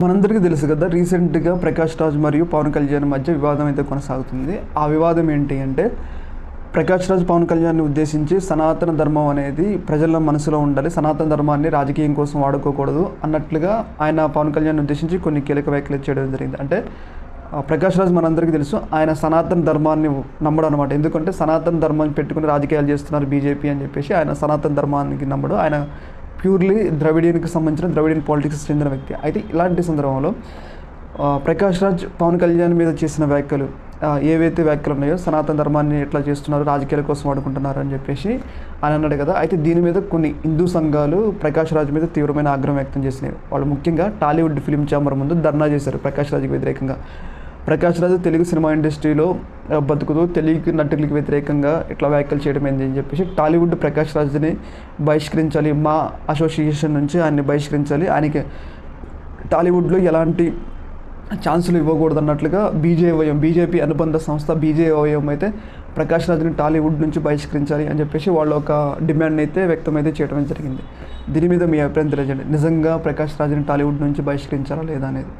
మనందరికీ తెలుసు కదా రీసెంట్గా ప్రకాష్ రాజ్ మరియు పవన్ కళ్యాణ్ మధ్య వివాదం అయితే కొనసాగుతుంది. ఆ వివాదం ఏంటి అంటే ప్రకాష్ రాజ్ పవన్ కళ్యాణ్ని ఉద్దేశించి సనాతన ధర్మం అనేది ప్రజల మనసులో ఉండాలి సనాతన ధర్మాన్ని రాజకీయం కోసం వాడుకోకూడదు అన్నట్లుగా ఆయన పవన్ కళ్యాణ్ ఉద్దేశించి కొన్ని కీలక వ్యాఖ్యలు చేయడం జరిగింది. అంటే ఆ, ప్రకాష్ రాజ్ మనందరికీ తెలుసు ఆయన సనాతన ధర్మాన్ని నమ్మడం అనమాట ఎందుకంటే సనాతన ధర్మాన్ని పెట్టుకుని రాజకీయాలు చేస్తున్నారు బీజేపీ అని చెప్పేసి ఆయన సనాతన ధర్మానికి నమ్మడు. ఆయన ప్యూర్లీ ద్రవిడియన్కి సంబంధించిన ద్రవిడియన్ పాలిటిక్స్ చెందిన వ్యక్తి. అయితే ఇలాంటి సందర్భంలో ప్రకాష్ రాజ్ పవన్ కళ్యాణ్ మీద చేసిన వ్యాఖ్యలు ఏవైతే వ్యాఖ్యలు ఉన్నాయో సనాతన ధర్మాన్ని ఎట్లా చేస్తున్నారు రాజకీయాల కోసం వాడుకుంటున్నారు అని చెప్పేసి అని అన్నాడు కదా. అయితే దీని మీద కొన్ని హిందూ సంఘాలు ప్రకాష్ రాజ్ మీద తీవ్రమైన ఆగ్రహం వ్యక్తం చేసినాయి. వాళ్ళు ముఖ్యంగా టాలీవుడ్ ఫిలిం ఛాంబర్ ముందు ధర్నా చేశారు ప్రకాష్ రాజ్కి వ్యతిరేకంగా. ప్రకాష్ రాజు తెలుగు సినిమా ఇండస్ట్రీలో బతుకుతూ తెలుగు నటులకు వ్యతిరేకంగా ఇట్లా వ్యాఖ్యలు చేయడం ఏంటి అని చెప్పేసి టాలీవుడ్ ప్రకాష్ రాజుని బహిష్కరించాలి. మా అసోసియేషన్ నుంచి ఆయన్ని బహిష్కరించాలి. ఆయనకి టాలీవుడ్లో ఎలాంటి ఛాన్సులు ఇవ్వకూడదు అన్నట్లుగా బీజేవైఎం బీజేపీ అనుబంధ సంస్థ బీజేవైఎం అయితే ప్రకాష్ రాజుని టాలీవుడ్ నుంచి బహిష్కరించాలి అని చెప్పేసి వాళ్ళు ఒక డిమాండ్ అయితే వ్యక్తం అయితే చేయడం జరిగింది. దీని మీద మీ అభిప్రాయం తెలియజేయండి. నిజంగా ప్రకాష్ రాజుని టాలీవుడ్ నుంచి బహిష్కరించాలా లేదా అనేది?